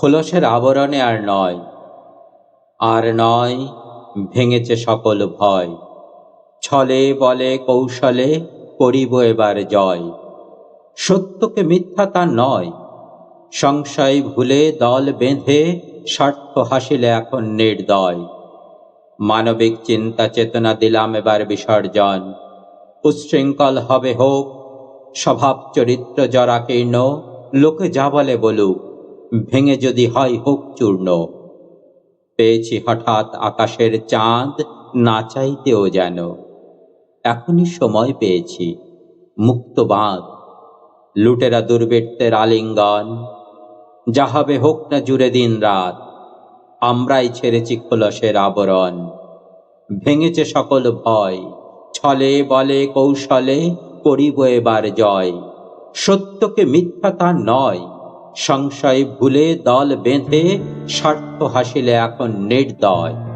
খোলসের আবরণে আর নয়। আর নয়, ভেঙেছে সকল ভয়। ছলে বলে কৌশলে করিব এবার জয়। সত্যকে মিথ্যা তা নয়। সংশয় ভুলে দল বেঁধে স্বার্থ হাসিলে এখন নির্দয়। মানবিক চিন্তা চেতনা দিলাম এবার বিসর্জন। উচ্ছৃঙ্খল হবে হোক, স্বভাব চরিত্র জরাকীর্ণ, লোকে যা বলে বলুক। ভেঙে যদি হয় হোক চূর্ণ। পেয়েছি হঠাৎ আকাশের চাঁদ, না চাইতেও যেন। এখনই সময় পেয়েছি। মুক্ত বাঁধ লুটেরা দুর্বৃত্তের আলিঙ্গন। যা হবে হোক না জুড়ে দিন রাত, আমরাই ছেড়েছি খোলসের আবরণ। ভেঙেছে সকল ভয়, ছলে বলে কৌশলে করিব এবার জয়। সত্যকে মিথ্যা তা নয় সংশয় ভুলে দল বেঁধে স্বার্থ হাসিলে এখন নির্দয়।